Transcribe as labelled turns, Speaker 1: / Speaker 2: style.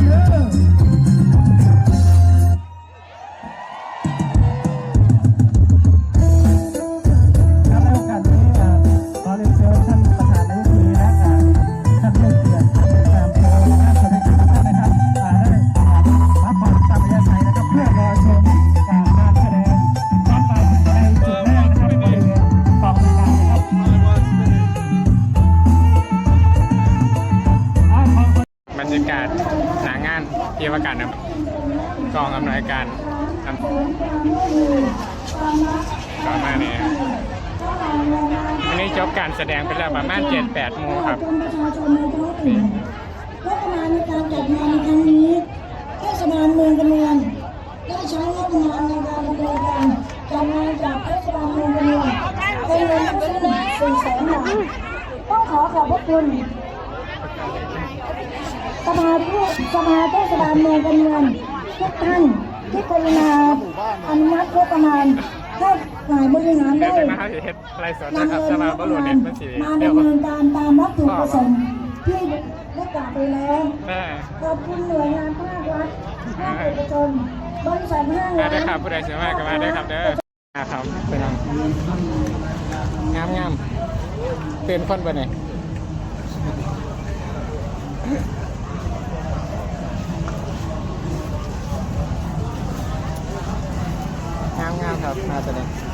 Speaker 1: Yeah. ที่ว่าการนำกองอำนวยการก่อนมาเนี่ยวันนี้จบการแสดงไปแล้วประมาณ7-8โมงครับ
Speaker 2: ประชาชนในท้องถิ่นงบประมาณในการจัดงานในครั้งนี้เทศบาลเมืองกำเนินได้ใช้งบประมาณในการดำเนินการจัดงานจากเทศบาลเมืองกำเนินเป็นเงินทั้งสิ้นสี่แสนบาทต้องขอขอบพระคุณ สภาผู้สภาเทศบาลเมืองกำเนินทุกท่านที่กรุณาอนุมัติงบประมาณให้ฝ่ายบริหาร
Speaker 1: เดี๋ย
Speaker 2: ได้
Speaker 1: จะมาหาสิเฮ็ดไรสดนะครับจะมาบรรลุเน็ตมันสิ
Speaker 2: มา
Speaker 1: ดำ
Speaker 2: เนินการตามวัตถุประสงค์ที่ได้กล่าวไปแล้วขอบคุณหน่วยงานภาครัฐภาคเอกชนบริษัทห้างร้าน
Speaker 1: ได้ครับผู้ใดเสียมากก็มาได้ครับเด้อครับไปนำงามงามเตื่นคนไปไหน งามงามครับมาตัวนี้